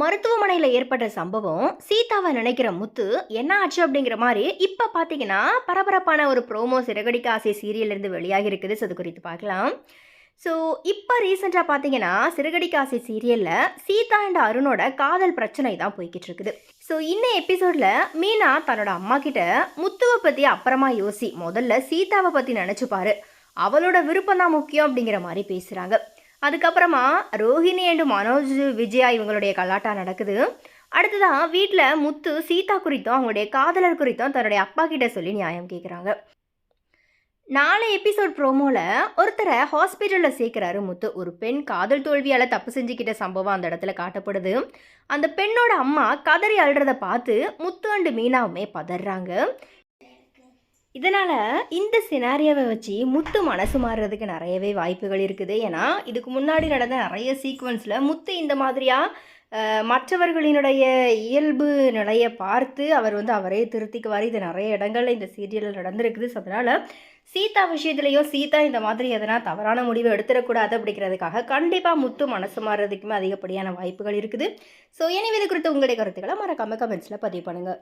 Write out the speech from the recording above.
மருத்துவமனையில் ஏற்பட்ட சம்பவம் சீதாவை நினைக்கிற முத்து என்ன ஆச்சு அப்படிங்கிற மாதிரி இப்போ பார்த்தீங்கன்னா பரபரப்பான ஒரு ப்ரோமோ சிறகடிக்க ஆசை சீரியல்லேருந்து வெளியாகி இருக்குது. அது குறித்து பார்க்கலாம். ஸோ இப்போ ரீசெண்டாக பார்த்தீங்கன்னா சிறகடிக்க ஆசை சீரியலில் சீதா அண்ட் அருணோட காதல் பிரச்சனை தான் போய்கிட்டு இருக்குது. ஸோ இந்த எபிசோடில் மீனா தன்னோட அம்மா கிட்ட முத்துவை பற்றி அப்புறமா யோசி முதல்ல சீதாவை பற்றி நினச்சிப்பாரு. அவளோட விருப்பம் தான் முக்கியம் அப்படிங்கிற மாதிரி பேசுகிறாங்க அதுக்கப்புறமா ரோஹிணி அண்ட் மனோஜ் விஜயா இவங்களுடைய கலாட்டா நடக்குது. அடுத்ததான் வீட்டில் முத்து சீதா குறித்தும் அவங்களுடைய காதலர் குறித்தும் தன்னுடைய அப்பா கிட்ட சொல்லி நியாயம் கேட்குறாங்க நாலு எபிசோட் ப்ரோமோவில் ஒருத்தரை ஹாஸ்பிட்டலில் சேர்க்குறாரு முத்து. ஒரு பெண் காதல் தோல்வியால் தப்பு செஞ்சுக்கிட்ட சம்பவம் அந்த இடத்துல காட்டப்படுது. அந்த பெண்ணோட அம்மா கதறி அழுறதை பார்த்து முத்து அண்டு மீனாவுமே பதறாங்க. இதனால் இந்த சினாரியாவை வச்சு முத்து மனசு மாறுறதுக்கு நிறையவே வாய்ப்புகள் இருக்குது. ஏன்னா இதுக்கு முன்னாடி நடந்த நிறைய சீக்வன்ஸில் முத்து இந்த மாதிரியாக மற்றவர்களினுடைய இயல்பு நிலையை பார்த்து அவர் வந்து அவரே திருத்திக்குவார். இது நிறைய இடங்களில் இந்த சீரியலில் நடந்திருக்குது. ஸோ அதனால் சீதா விஷயத்துலையும் சீதா இந்த மாதிரி எதனா தவறான முடிவு எடுத்துடக்கூடாது அப்படிங்கிறதுக்காக கண்டிப்பாக முத்து மனசு மாறுறதுக்குமே அதிகப்படியான வாய்ப்புகள் இருக்குது. ஸோ எனவே இது குறித்து உங்களுடைய கருத்துக்களை மறக்காம கமெண்ட்ஸில் பதிவு பண்ணுங்கள்